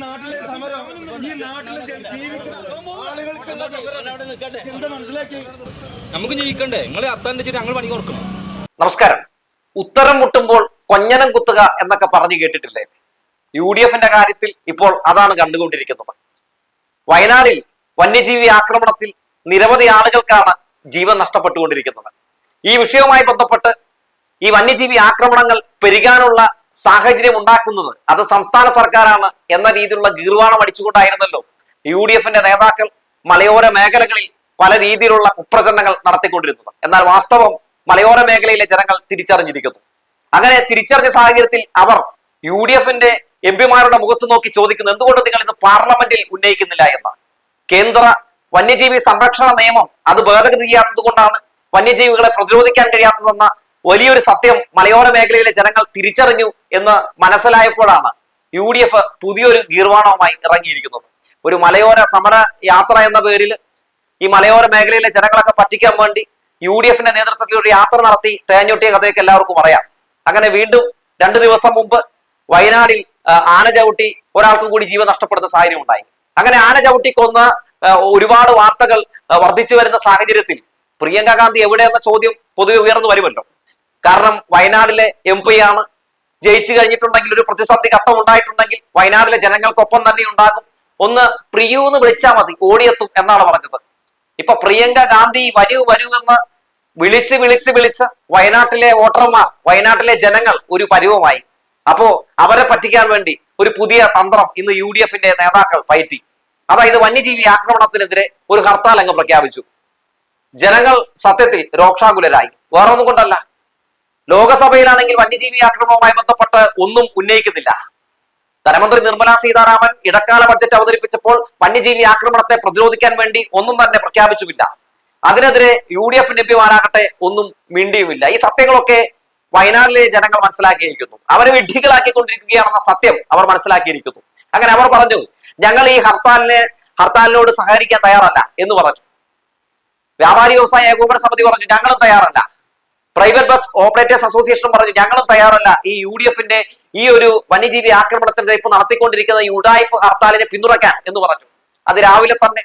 നാട്ടിലെ സമരം ഈ നാട്ടിൽ ജീവിക്കുന്ന ആളുകൾക്ക് മനസ്സിലാക്കി? നമുക്ക് ജീവിക്കണ്ടേ? നിങ്ങളെ അത്താൻ വെച്ചിട്ട് ഞങ്ങൾ പണി കൊടുക്കണം. നമസ്കാരം. ഉത്തരം മുട്ടുമ്പോൾ കൊഞ്ഞനം കുത്തുക എന്നൊക്കെ പറഞ്ഞു കേട്ടിട്ടില്ലേ? യു ഡി എഫിന്റെ കാര്യത്തിൽ ഇപ്പോൾ അതാണ് കണ്ടുകൊണ്ടിരിക്കുന്നത്. വയനാടിൽ വന്യജീവി ആക്രമണത്തിൽ നിരവധി ആളുകൾക്കാണ് ജീവൻ നഷ്ടപ്പെട്ടുകൊണ്ടിരിക്കുന്നത്. ഈ വിഷയവുമായി ബന്ധപ്പെട്ട് ഈ വന്യജീവി ആക്രമണങ്ങൾ പെരുകാനുള്ള സാഹചര്യം ഉണ്ടാക്കുന്നത്. അത് സംസ്ഥാന സർക്കാരാണ് എന്ന രീതിയിലുള്ള ഗീർവാണം അടിച്ചുകൊണ്ടായിരുന്നല്ലോ യു ഡി എഫിന്റെ നേതാക്കൾ മലയോര മേഖലകളിൽ പല രീതിയിലുള്ള കുപ്രചരണങ്ങൾ നടത്തിക്കൊണ്ടിരുന്നത്. എന്നാൽ വാസ്തവം മലയോര മേഖലയിലെ ജനങ്ങൾ തിരിച്ചറിഞ്ഞിരിക്കുന്നു. അങ്ങനെ തിരിച്ചറിഞ്ഞ സാഹചര്യത്തിൽ അവർ യു ഡി എഫിന്റെ എം പിമാരുടെ മുഖത്ത് നോക്കി ചോദിക്കുന്നു എന്തുകൊണ്ട് നിങ്ങൾ ഇത് പാർലമെന്റിൽ ഉന്നയിക്കുന്നില്ല എന്ന്? കേന്ദ്ര വന്യജീവി സംരക്ഷണ നിയമം അത് ഭേദഗതി ചെയ്യാത്തത് കൊണ്ടാണ് വന്യജീവികളെ പ്രതിരോധിക്കാൻ കഴിയാത്തതെന്ന വലിയൊരു സത്യം മലയോര മേഖലയിലെ ജനങ്ങൾ തിരിച്ചറിഞ്ഞു എന്ന് മനസ്സിലായപ്പോഴാണ് യു ഡി എഫ് പുതിയൊരു ഗീർവാണവുമായി ഇറങ്ങിയിരിക്കുന്നത്. ഒരു മലയോര സമര യാത്ര എന്ന പേരിൽ ഈ മലയോര മേഖലയിലെ ജനങ്ങളൊക്കെ പറ്റിക്കാൻ വേണ്ടി യു ഡി എഫിന്റെ നേതൃത്വത്തിൽ ഒരു യാത്ര നടത്തി തേഞ്ഞൊട്ടിയ കഥയൊക്കെ എല്ലാവർക്കും അറിയാം. അങ്ങനെ വീണ്ടും രണ്ടു ദിവസം മുമ്പ് വയനാടിൽ ആന ചവിട്ടി ഒരാൾക്കും കൂടി ജീവൻ നഷ്ടപ്പെടുന്ന സാഹചര്യം ഉണ്ടായി. അങ്ങനെ ആന ചവിട്ടി കൊന്ന ഒരുപാട് വാർത്തകൾ വർദ്ധിച്ചു വരുന്ന സാഹചര്യത്തിൽ പ്രിയങ്ക ഗാന്ധി എവിടെയെന്ന ചോദ്യം പൊതുവെ ഉയർന്നു വരുമല്ലോ. കാരണം വയനാടിലെ എം പി ആണ്. ജയിച്ചു കഴിഞ്ഞിട്ടുണ്ടെങ്കിൽ ഒരു പ്രതിസന്ധി ഘട്ടം ഉണ്ടായിട്ടുണ്ടെങ്കിൽ വയനാടിലെ ജനങ്ങൾക്കൊപ്പം തന്നെ ഉണ്ടാകും. ഒന്ന് പ്രിയു എന്ന് വിളിച്ചാൽ മതി ഓടിയെത്തും എന്നാണ് പറഞ്ഞത്. ഇപ്പൊ പ്രിയങ്ക ഗാന്ധി വരൂ വരൂ എന്ന് വിളിച്ച് വിളിച്ച് വിളിച്ച് വയനാട്ടിലെ വോട്ടർമാർ വയനാട്ടിലെ ജനങ്ങൾ ഒരു പരുവമായി. അപ്പോ അവരെ പറ്റിക്കാൻ വേണ്ടി ഒരു പുതിയ തന്ത്രം ഇന്ന് യു ഡി എഫിന്റെ നേതാക്കൾ പയറ്റി. അതായത് വന്യജീവി ആക്രമണത്തിനെതിരെ ഒരു ഹർത്താൽ അങ്ങ് പ്രഖ്യാപിച്ചു. ജനങ്ങൾ സത്യത്തിൽ രോക്ഷാകുലരായി. വേറൊന്നും കൊണ്ടല്ല. ലോകസഭയിലാണെങ്കിൽ വന്യജീവി ആക്രമണവുമായി ബന്ധപ്പെട്ട് ഒന്നും ഉന്നയിക്കുന്നില്ല. ധനമന്ത്രി നിർമ്മല സീതാരാമൻ ഇടക്കാല ബഡ്ജറ്റ് അവതരിപ്പിച്ചപ്പോൾ വന്യജീവി ആക്രമണത്തെ പ്രതിരോധിക്കാൻ വേണ്ടി ഒന്നും തന്നെ പ്രഖ്യാപിച്ചുമില്ല. അതിനെതിരെ യു ഡി എഫ് എം പിമാരാകട്ടെ ഒന്നും മിണ്ടിയുമില്ല. ഈ സത്യങ്ങളൊക്കെ വയനാട്ടിലെ ജനങ്ങൾ മനസ്സിലാക്കിയിരിക്കുന്നു. അവരെ വിഡ്ഢികളാക്കിക്കൊണ്ടിരിക്കുകയാണെന്ന സത്യം അവർ മനസ്സിലാക്കിയിരിക്കുന്നു. അങ്ങനെ അവർ പറഞ്ഞു ഞങ്ങൾ ഈ ഹർത്താലിനെ ഹർത്താലിനോട് സഹകരിക്കാൻ തയ്യാറല്ല എന്ന് പറഞ്ഞു. വ്യാപാരി വ്യവസായ ഏകോപന സമിതി പറഞ്ഞു ഞങ്ങളും തയ്യാറല്ല. പ്രൈവറ്റ് ബസ് ഓപ്പറേറ്റേഴ്സ് അസോസിയേഷൻ പറഞ്ഞു ഞങ്ങളും തയ്യാറല്ല. ഈ യു ഡി എഫിന്റെ ഈ ഒരു വന്യജീവി ആക്രമണത്തിനെതിരെ ഇപ്പൊ നടത്തിക്കൊണ്ടിരിക്കുന്ന ഉടായ്പ ഹർത്താലിനെ പിന്തുണയ്ക്കാൻ എന്ന് പറഞ്ഞു. അത് രാവിലെ തന്നെ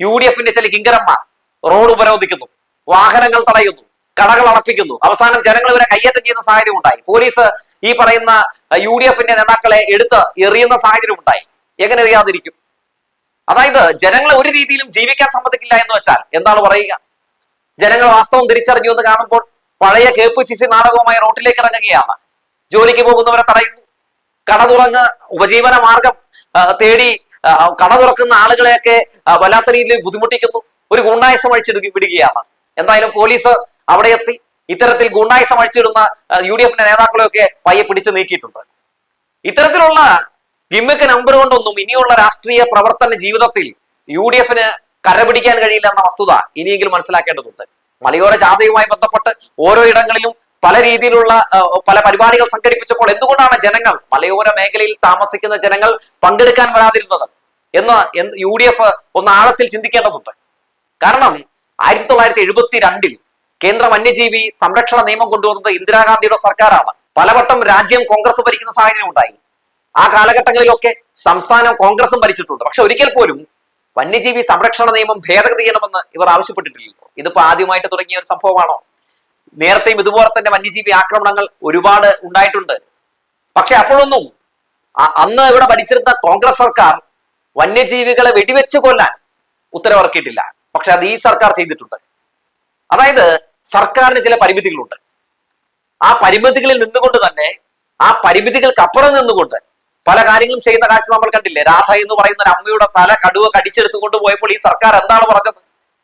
യു ഡി എഫിന്റെ ചില കിങ്കരന്മാർ റോഡ് ഉപരോധിക്കുന്നു വാഹനങ്ങൾ തടയുന്നു കടകൾ അടപ്പിക്കുന്നു. അവസാനം ജനങ്ങൾ ഇവരെ കയ്യേറ്റം ചെയ്യുന്ന സാഹചര്യം ഉണ്ടായി. പോലീസ് ഈ പറയുന്ന യു ഡി എഫിന്റെ നേതാക്കളെ എടുത്ത് എറിയുന്ന സാഹചര്യം ഉണ്ടായി. എങ്ങനെ എറിയാതിരിക്കും? അതായത് ജനങ്ങളെ ഒരു രീതിയിലും ജീവിക്കാൻ സമ്മതിക്കില്ല എന്ന് വെച്ചാൽ എന്താണ് പറയുക? ജനങ്ങൾ വാസ്തവം തിരിച്ചറിഞ്ഞു എന്ന് കാണുമ്പോൾ പഴയ കെ പി സി സി നാടകവുമായി റോട്ടിലേക്ക് ഇറങ്ങുകയാണ്. ജോലിക്ക് പോകുന്നവരെ തടയുന്നു. കട തുറന്ന് ഉപജീവന മാർഗം തേടി കട തുറക്കുന്ന ആളുകളെയൊക്കെ വല്ലാത്ത രീതിയിൽ ബുദ്ധിമുട്ടിക്കുന്നു. ഒരു ഗുണ്ടായസം അഴിച്ചിടുക വിടുകയാണ്. എന്തായാലും പോലീസ് അവിടെ എത്തി. ഇത്തരത്തിൽ ഗുണ്ടായസം അഴിച്ചിടുന്ന യു ഡി എഫിന്റെ നേതാക്കളെയൊക്കെ പയ്യെ പിടിച്ചു നീക്കിയിട്ടുണ്ട്. ഇത്തരത്തിലുള്ള ഗിമ്മിക്ക് നമ്പർ കൊണ്ടൊന്നും ഇനിയുള്ള രാഷ്ട്രീയ പ്രവർത്തന ജീവിതത്തിൽ യു ഡി എഫിന് കരപിടിക്കാൻ കഴിയില്ല എന്ന വസ്തുത ഇനിയെങ്കിലും മനസ്സിലാക്കേണ്ടതുണ്ട്. മലയോര ജാഥയുമായി ബന്ധപ്പെട്ട് ഓരോ ഇടങ്ങളിലും പല രീതിയിലുള്ള പല പരിപാടികൾ സംഘടിപ്പിച്ചപ്പോൾ എന്തുകൊണ്ടാണ് ജനങ്ങൾ മലയോര മേഖലയിൽ താമസിക്കുന്ന ജനങ്ങൾ പങ്കെടുക്കാൻ വരാതിരുന്നത്? എന്ന് യു ഡി എഫ് ഒന്ന് ആഴത്തിൽ ചിന്തിക്കേണ്ടതുണ്ട്. കാരണം ആയിരത്തി തൊള്ളായിരത്തി എഴുപത്തി രണ്ടിൽ കേന്ദ്ര വന്യജീവി സംരക്ഷണ നിയമം കൊണ്ടുവന്നത് ഇന്ദിരാഗാന്ധിയുടെ സർക്കാരാണ്. പലവട്ടം രാജ്യം കോൺഗ്രസ് ഭരിക്കുന്ന സാഹചര്യം ഉണ്ടായി. ആ കാലഘട്ടങ്ങളിലൊക്കെ സംസ്ഥാനം കോൺഗ്രസും ഭരിച്ചിട്ടുണ്ട്. പക്ഷെ ഒരിക്കൽ പോലും വന്യജീവി സംരക്ഷണ നിയമം ഭേദഗതി ചെയ്യണമെന്ന് ഇവർ ആവശ്യപ്പെട്ടിട്ടില്ലല്ലോ ഇതിപ്പോ ആദ്യമായിട്ട് തുടങ്ങിയ ഒരു സംഭവമാണോ? നേരത്തെയും ഇതുപോലെ തന്നെ വന്യജീവി ആക്രമണങ്ങൾ ഒരുപാട് ഉണ്ടായിട്ടുണ്ട്. പക്ഷെ അപ്പോഴൊന്നും അന്ന് ഇവിടെ ഭരിച്ചിരുന്ന കോൺഗ്രസ് സർക്കാർ വന്യജീവികളെ വെടിവെച്ച് കൊല്ലാൻ ഉത്തരവിറക്കിയിട്ടില്ല. പക്ഷെ അത് ഈ സർക്കാർ ചെയ്തിട്ടുണ്ട്. അതായത് സർക്കാരിന് ചില പരിമിതികളുണ്ട്. ആ പരിമിതികളിൽ നിന്നുകൊണ്ട് തന്നെ ആ പരിമിതികൾക്കപ്പുറം നിന്നുകൊണ്ട് പല കാര്യങ്ങളും ചെയ്യുന്ന കാഴ്ച നമ്മൾ കണ്ടില്ലേ? രാധ എന്ന് പറയുന്ന ഒരു അമ്മയുടെ തല കടുവ കടിച്ചെടുത്തുകൊണ്ട് പോയപ്പോൾ ഈ സർക്കാർ എന്താണ് പറഞ്ഞത്?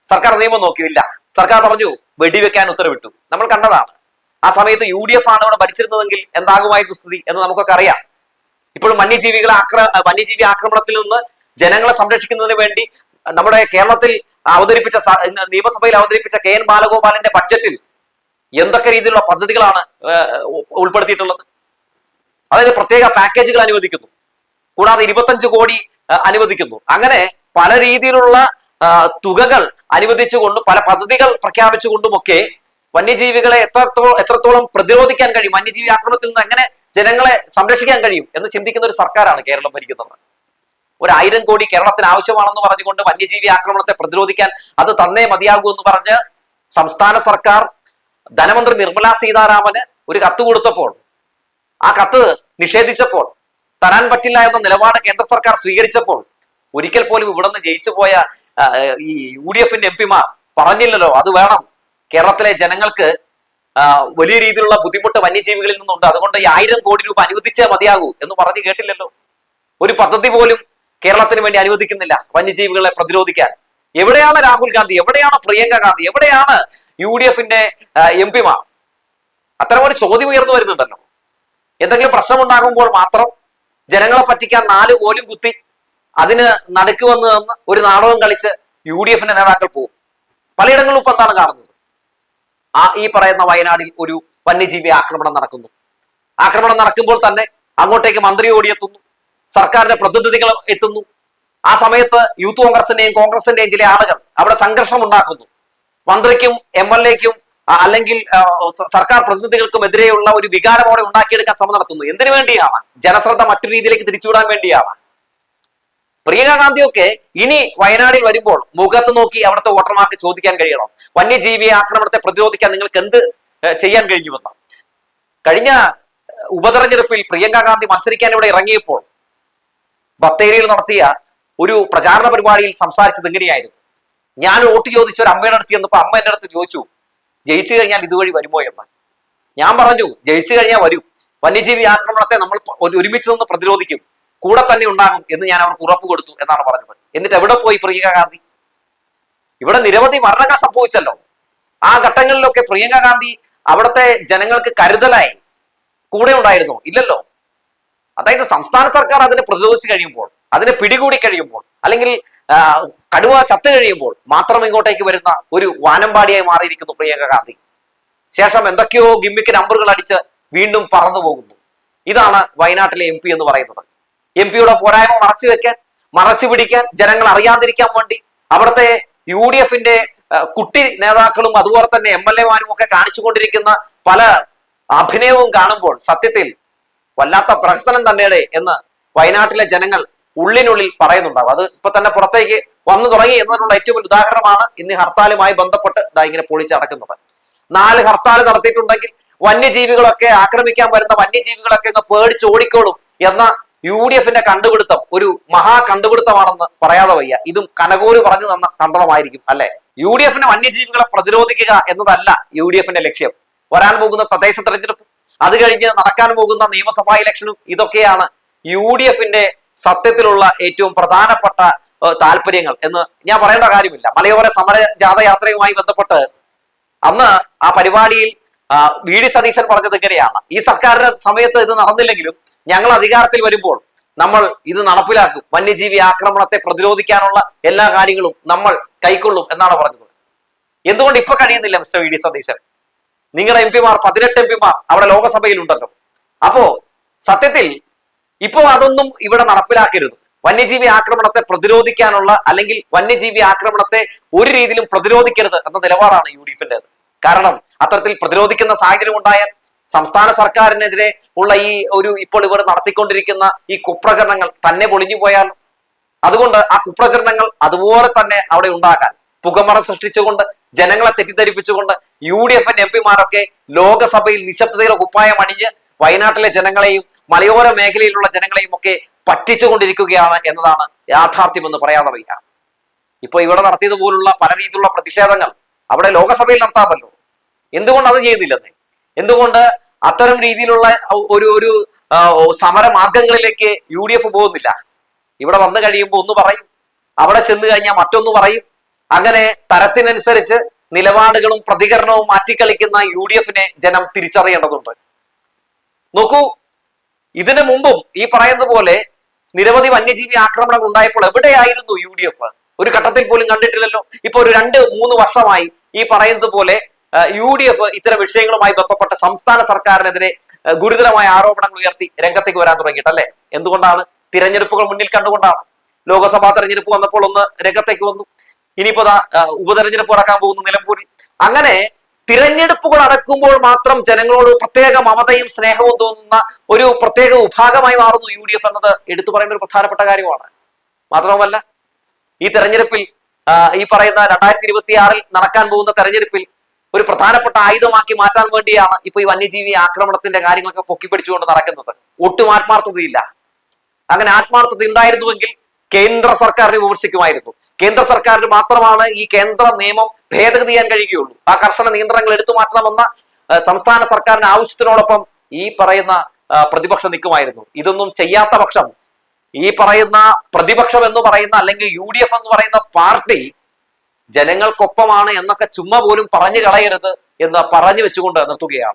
സർക്കാർ നിയമം നോക്കിയില്ല. സർക്കാർ പറഞ്ഞു വെടിവെക്കാൻ ഉത്തരവിട്ടു. നമ്മൾ കണ്ടതാണ്. ആ സമയത്ത് യു ഡി എഫ് ആണ് അവിടെ ഭരിച്ചിരുന്നതെങ്കിൽ എന്താകുമായിരുന്നു സ്ഥിതി എന്ന് നമുക്കൊക്കെ അറിയാം. ഇപ്പോഴും വന്യജീവികളെ ആക്ര വന്യജീവി ആക്രമണത്തിൽ നിന്ന് ജനങ്ങളെ സംരക്ഷിക്കുന്നതിന് വേണ്ടി നമ്മുടെ കേരളത്തിൽ അവതരിപ്പിച്ച നിയമസഭയിൽ അവതരിപ്പിച്ച കെ എൻ ബാലഗോപാലിന്റെ ബഡ്ജറ്റിൽ എന്തൊക്കെ രീതിയിലുള്ള പദ്ധതികളാണ് ഉൾപ്പെടുത്തിയിട്ടുള്ളത്? അതായത് പ്രത്യേക പാക്കേജുകൾ അനുവദിക്കുന്നു. കൂടാതെ ഇരുപത്തഞ്ച് കോടി അനുവദിക്കുന്നു. അങ്ങനെ പല രീതിയിലുള്ള തുകകൾ അനുവദിച്ചുകൊണ്ട് പല പദ്ധതികൾ പ്രഖ്യാപിച്ചുകൊണ്ടുമൊക്കെ വന്യജീവികളെ എത്രത്തോളം എത്രത്തോളം പ്രതിരോധിക്കാൻ കഴിയും വന്യജീവി ആക്രമണത്തിൽ നിന്ന് എങ്ങനെ ജനങ്ങളെ സംരക്ഷിക്കാൻ കഴിയും എന്ന് ചിന്തിക്കുന്ന ഒരു സർക്കാരാണ് കേരളം ഭരിക്കുന്നത്. ഒരു ആയിരം കോടി കേരളത്തിന് ആവശ്യമാണെന്ന് പറഞ്ഞുകൊണ്ട് വന്യജീവി ആക്രമണത്തെ പ്രതിരോധിക്കാൻ അത് തന്നേ മതിയാകൂ എന്ന് പറഞ്ഞ് സംസ്ഥാന സർക്കാർ ധനമന്ത്രി നിർമ്മലാ സീതാരാമന് ഒരു കത്ത് കൊടുത്തപ്പോൾ ആ കത്ത് നിഷേധിച്ചപ്പോൾ തരാൻ പറ്റില്ല എന്ന നിലപാട് കേന്ദ്ര സർക്കാർ സ്വീകരിച്ചപ്പോൾ ഒരിക്കൽ പോലും ഇവിടെ നിന്ന് ജയിച്ചു പോയ ഈ യു ഡി എഫിന്റെ എം പിമാർ പറഞ്ഞില്ലല്ലോ അത് വേണം. കേരളത്തിലെ ജനങ്ങൾക്ക് വലിയ രീതിയിലുള്ള ബുദ്ധിമുട്ട് വന്യജീവികളിൽ നിന്നുണ്ട്. അതുകൊണ്ട് ഈ ആയിരം കോടി രൂപ അനുവദിച്ചേ മതിയാകൂ എന്ന് പറഞ്ഞു കേട്ടില്ലല്ലോ. ഒരു പദ്ധതി പോലും കേരളത്തിന് വേണ്ടി അനുവദിക്കുന്നില്ല വന്യജീവികളെ പ്രതിരോധിക്കാൻ. എവിടെയാണ് രാഹുൽ ഗാന്ധി? എവിടെയാണ് പ്രിയങ്ക ഗാന്ധി? എവിടെയാണ് യു ഡി എഫിന്റെ എം പിമാർ? അത്തരം ഒരു ചോദ്യം ഉയർന്നു വരുന്നുണ്ടല്ലോ. എന്തെങ്കിലും പ്രശ്നമുണ്ടാകുമ്പോൾ മാത്രം ജനങ്ങളെ പറ്റിക്കാൻ നാല് കോലും കുത്തി അതിന് നടുക്ക് വന്ന് നിന്ന് ഒരു നാടകം കളിച്ച് യു ഡി എഫിന്റെ നേതാക്കൾ പോകും. പലയിടങ്ങളിലും ഇപ്പൊ എന്താണ് കാണുന്നത്? ആ ഈ പറയുന്ന വയനാടിൽ ഒരു വന്യജീവി ആക്രമണം നടക്കുന്നു. ആക്രമണം നടക്കുമ്പോൾ തന്നെ അങ്ങോട്ടേക്ക് മന്ത്രി ഓടിയെത്തുന്നു സർക്കാരിന്റെ പ്രതിനിധികൾ എത്തുന്നു. ആ സമയത്ത് യൂത്ത് കോൺഗ്രസിന്റെയും കോൺഗ്രസിന്റെയും ചില ആളുകൾ അവിടെ സംഘർഷം ഉണ്ടാക്കുന്നു. മന്ത്രിക്കും എം എൽ എക്കും അല്ലെങ്കിൽ സർക്കാർ പ്രതിനിധികൾക്കും എതിരെയുള്ള ഒരു വികാരമോടെ ഉണ്ടാക്കിയെടുക്കാൻ ശ്രമം നടത്തുന്നു. എന്തിനു വേണ്ടിയാവാം ജനശ്രദ്ധ മറ്റു രീതിയിലേക്ക് തിരിച്ചുവിടാൻ വേണ്ടിയാവാം പ്രിയങ്ക ഗാന്ധിയൊക്കെ ഇനി വയനാടിൽ വരുമ്പോൾ മുഖത്ത് നോക്കി അവിടുത്തെ വോട്ടർമാർക്ക് ചോദിക്കാൻ കഴിയണം. വന്യജീവി ആക്രമണത്തെ പ്രതിരോധിക്കാൻ നിങ്ങൾക്ക് എന്ത് ചെയ്യാൻ കഴിഞ്ഞുവെന്ന് കഴിഞ്ഞ ഉപതെരഞ്ഞെടുപ്പിൽ പ്രിയങ്ക ഗാന്ധി മത്സരിക്കാൻ ഇവിടെ ഇറങ്ങിയപ്പോൾ ബത്തേരിയിൽ നടത്തിയ ഒരു പ്രചാരണ പരിപാടിയിൽ സംസാരിച്ചത് എങ്ങനെയായിരുന്നു ഞാൻ വോട്ട് ചോദിച്ച ഒരു അമ്മയുടെ അടുത്ത് ചെന്നപ്പോ അമ്മ എന്റെ അടുത്ത് ചോദിച്ചു ജയിച്ചു കഴിഞ്ഞാൽ ഇതുവഴി വരുമോ എന്ന്. ഞാൻ പറഞ്ഞു ജയിച്ചു കഴിഞ്ഞാൽ വരും. വന്യജീവി ആക്രമണത്തെ നമ്മൾ ഒരുമിച്ച് നിന്ന് പ്രതിരോധിക്കും. കൂടെ തന്നെ ഉണ്ടാകും എന്ന് ഞാൻ അവർക്ക് ഉറപ്പ് കൊടുത്തു എന്നാണ് പറഞ്ഞത്. എന്നിട്ട് എവിടെ പോയി പ്രിയങ്ക ഗാന്ധി? ഇവിടെ നിരവധി മരണങ്ങൾ സംഭവിച്ചല്ലോ. ആ ഘട്ടങ്ങളിലൊക്കെ പ്രിയങ്ക ഗാന്ധി അവിടുത്തെ ജനങ്ങൾക്ക് കരുതലായി. കൂടെ ഉണ്ടായിരുന്നു? ഇല്ലല്ലോ. അതായത് സംസ്ഥാന സർക്കാർ അതിനെ പ്രതിരോധിച്ചു കഴിയുമ്പോൾ അതിനെ പിടികൂടി കഴിയുമ്പോൾ അല്ലെങ്കിൽ കടുവ ചത്തു കഴിയുമ്പോൾ മാത്രം ഇങ്ങോട്ടേക്ക് വരുന്ന ഒരു വാനമ്പാടിയായി മാറിയിരിക്കുന്നു പ്രിയങ്ക ഗാന്ധി. ശേഷം എന്തൊക്കെയോ ഗിമ്മിക്ക് നമ്പറുകൾ അടിച്ച് വീണ്ടും പറന്നു പോകുന്നു. ഇതാണ് വയനാട്ടിലെ എം എന്ന് പറയുന്നത്. എം പിയുടെ പോരായ്മ മറച്ചു വെക്കാൻ മറച്ചു പിടിക്കാൻ ജനങ്ങൾ അറിയാതിരിക്കാൻ വേണ്ടി അവിടുത്തെ യു ഡി എഫിന്റെ കുട്ടി നേതാക്കളും അതുപോലെ തന്നെ എം എൽ എമാരും ഒക്കെ കാണിച്ചുകൊണ്ടിരിക്കുന്ന പല അഭിനയവും കാണുമ്പോൾ സത്യത്തിൽ വല്ലാത്ത പ്രഹസനം തന്നെയുടെ എന്ന് വയനാട്ടിലെ ജനങ്ങൾ ഉള്ളിനുള്ളിൽ പറയുന്നുണ്ടാവും. അത് ഇപ്പൊ തന്നെ പുറത്തേക്ക് വന്നു തുടങ്ങി എന്നതിനുള്ള ഏറ്റവും വലിയ ഉദാഹരണമാണ് ഇന്ന് ഹർത്താലുമായി ബന്ധപ്പെട്ട് ഇതാ ഇങ്ങനെ പൊളിച്ചടക്കുന്നത് നാല് ഹർത്താൽ നടത്തിയിട്ടുണ്ടെങ്കിൽ വന്യജീവികളൊക്കെ ആക്രമിക്കാൻ വരുന്ന വന്യജീവികളൊക്കെ ഇങ്ങ് പേടിച്ച് ഓടിക്കോളും എന്ന യു ഡി എഫിന്റെ കണ്ടുപിടുത്തം ഒരു മഹാ കണ്ടുപിടുത്തമാണെന്ന് പറയാതെ വയ്യ. ഇതും കനകോര് പറഞ്ഞു തന്ന തന്ത്രമായിരിക്കും അല്ലെ? യു ഡി എഫിന്റെ വന്യജീവികളെ പ്രതിരോധിക്കുക എന്നതല്ല യു ഡി എഫിന്റെ ലക്ഷ്യം. വരാൻ പോകുന്ന തദ്ദേശ തെരഞ്ഞെടുപ്പ് അത് കഴിഞ്ഞ് നടക്കാൻ പോകുന്ന നിയമസഭാ ഇലക്ഷനും ഇതൊക്കെയാണ് യു ഡി എഫിന്റെ സത്യത്തിലുള്ള ഏറ്റവും പ്രധാനപ്പെട്ട താല്പര്യങ്ങൾ എന്ന് ഞാൻ പറയേണ്ട കാര്യമില്ല. മലയോര സമര ജാഥയാത്രയുമായി ബന്ധപ്പെട്ട് അന്ന് ആ പരിപാടിയിൽ വി ഡി സതീശൻ പറഞ്ഞത് ഇങ്ങനെയാണ്. ഈ സർക്കാരിന്റെ സമയത്ത് ഇത് നടന്നില്ലെങ്കിലും ഞങ്ങൾ അധികാരത്തിൽ വരുമ്പോൾ നമ്മൾ ഇത് നടപ്പിലാക്കും. വന്യജീവി ആക്രമണത്തെ പ്രതിരോധിക്കാനുള്ള എല്ലാ കാര്യങ്ങളും നമ്മൾ കൈക്കൊള്ളും എന്നാണ് പറഞ്ഞത്. എന്തുകൊണ്ട് ഇപ്പൊ കഴിയുന്നില്ല മിസ്റ്റർ വി ഡി സതീശൻ? നിങ്ങളുടെ എം പിമാർ പതിനെട്ട് എം പിമാർ അവിടെ ലോകസഭയിലുണ്ടല്ലോ. അപ്പോ സത്യത്തിൽ ഇപ്പോ അതൊന്നും ഇവിടെ നടപ്പിലാക്കരുത്. വന്യജീവി ആക്രമണത്തെ പ്രതിരോധിക്കാനുള്ള അല്ലെങ്കിൽ വന്യജീവി ആക്രമണത്തെ ഒരു രീതിയിലും പ്രതിരോധിക്കരുത് എന്ന നിലപാടാണ് യു ഡി എഫിന്റെത് കാരണം അത്തരത്തിൽ പ്രതിരോധിക്കുന്ന സാഹചര്യം ഉണ്ടായാൽ സംസ്ഥാന സർക്കാരിനെതിരെ ഉള്ള ഈ ഒരു ഇപ്പോൾ ഇവർ നടത്തിക്കൊണ്ടിരിക്കുന്ന ഈ കുപ്രചരണങ്ങൾ തന്നെ പൊളിഞ്ഞു പോയാൽ അതുകൊണ്ട് ആ കുപ്രചരണങ്ങൾ അതുപോലെ തന്നെ അവിടെ ഉണ്ടാക്കാൻ പുകമറ സൃഷ്ടിച്ചുകൊണ്ട് ജനങ്ങളെ തെറ്റിദ്ധരിപ്പിച്ചുകൊണ്ട് യു ഡി എഫിന്റെ എം പിമാരൊക്കെ ലോകസഭയിൽ നിശബ്ദതയുടെ കുപ്പായം അണിഞ്ഞ് വയനാട്ടിലെ ജനങ്ങളെയും മലയോര മേഖലയിലുള്ള ജനങ്ങളെയും ഒക്കെ പറ്റിച്ചുകൊണ്ടിരിക്കുകയാണ് എന്നതാണ് യാഥാർത്ഥ്യം എന്ന് പറയാതെ വയ്യ ഇപ്പൊ ഇവിടെ നടത്തിയതുപോലുള്ള പല രീതിയിലുള്ള പ്രതിഷേധങ്ങൾ അവിടെ ലോകസഭയിൽ നടത്താമല്ലോ. എന്തുകൊണ്ട് അത് ചെയ്യുന്നില്ലെന്ന്? എന്തുകൊണ്ട് അത്തരം രീതിയിലുള്ള ഒരു ഒരു ആ, സമര മാർഗങ്ങളിലേക്ക് യു ഡി എഫ് പോകുന്നില്ല? ഇവിടെ വന്നു കഴിയുമ്പോൾ ഒന്ന് പറയും. അവിടെ ചെന്ന് കഴിഞ്ഞാൽ മറ്റൊന്ന് പറയും. അങ്ങനെ തരത്തിനനുസരിച്ച് നിലപാടുകളും പ്രതികരണവും മാറ്റിക്കളിക്കുന്ന യു ഡി എഫിനെ ജനം തിരിച്ചറിയേണ്ടതുണ്ട്. നോക്കൂ ഇതിനു മുമ്പും ഈ പറയുന്നത് പോലെ നിരവധി വന്യജീവി ആക്രമണങ്ങൾ ഉണ്ടായപ്പോൾ എവിടെയായിരുന്നു യു ഡി എഫ്? ഒരു ഘട്ടത്തിൽ പോലും കണ്ടിട്ടില്ലല്ലോ. ഇപ്പൊ ഒരു രണ്ട് മൂന്ന് വർഷമായി ഈ പറയുന്നത് പോലെ യു ഡി എഫ് ഇത്തരം വിഷയങ്ങളുമായി ബന്ധപ്പെട്ട സംസ്ഥാന സർക്കാരിനെതിരെ ഗുരുതരമായ ആരോപണങ്ങൾ ഉയർത്തി രംഗത്തേക്ക് വരാൻ തുടങ്ങിയിട്ടല്ലേ എന്തുകൊണ്ടാണ്? തിരഞ്ഞെടുപ്പുകൾ മുന്നിൽ കണ്ടുകൊണ്ടാണ്. ലോക്സഭാ തെരഞ്ഞെടുപ്പ് വന്നപ്പോൾ ഒന്ന് രംഗത്തേക്ക് വന്നു. ഇനിയിപ്പോ ഉപതെരഞ്ഞെടുപ്പ് നടക്കാൻ പോകുന്നു നിലമ്പൂരിൽ. അങ്ങനെ തിരഞ്ഞെടുപ്പുകൾ അടക്കുമ്പോൾ മാത്രം ജനങ്ങളോട് പ്രത്യേക മമതയും സ്നേഹവും തോന്നുന്ന ഒരു പ്രത്യേക വിഭാഗമായി മാറുന്നു യു ഡി എഫ് എന്നത് എടുത്തു പറയേണ്ട ഒരു പ്രധാനപ്പെട്ട കാര്യമാണ്. മാത്രവുമല്ല ഈ തെരഞ്ഞെടുപ്പിൽ ഈ പറയുന്ന രണ്ടായിരത്തി ഇരുപത്തി ആറിൽ നടക്കാൻ പോകുന്ന തെരഞ്ഞെടുപ്പിൽ ഒരു പ്രധാനപ്പെട്ട ആയുധമാക്കി മാറ്റാൻ വേണ്ടിയാണ് ഇപ്പൊ ഈ വന്യജീവി ആക്രമണത്തിന്റെ കാര്യങ്ങളൊക്കെ പൊക്കിപ്പിടിച്ചുകൊണ്ട് നടക്കുന്നത്. ഒട്ടും ആത്മാർത്ഥതയില്ല. അങ്ങനെ ആത്മാർത്ഥത ഉണ്ടായിരുന്നുവെങ്കിൽ കേന്ദ്ര സർക്കാരിനെ വിമർശിക്കുമായിരുന്നു. കേന്ദ്ര സർക്കാരിന് മാത്രമാണ് ഈ കേന്ദ്ര നിയമം ഭേദഗതി ചെയ്യാൻ കഴിയുകയുള്ളൂ. ആ കർശന നിയന്ത്രണങ്ങൾ എടുത്തു മാറ്റണമെന്ന സംസ്ഥാന സർക്കാരിന്റെ ആവശ്യത്തിനോടൊപ്പം ഈ പറയുന്ന പ്രതിപക്ഷം നിൽക്കുമായിരുന്നു. ഇതൊന്നും ചെയ്യാത്ത പക്ഷം ഈ പറയുന്ന പ്രതിപക്ഷം എന്ന് പറയുന്ന അല്ലെങ്കിൽ യു ഡി എഫ് എന്ന് പറയുന്ന പാർട്ടി ജനങ്ങൾക്കൊപ്പമാണ് എന്നൊക്കെ ചുമ്മാ പോലും പറഞ്ഞു കളയരുത് എന്ന് പറഞ്ഞു വെച്ചുകൊണ്ട് നിർത്തുകയാണ്.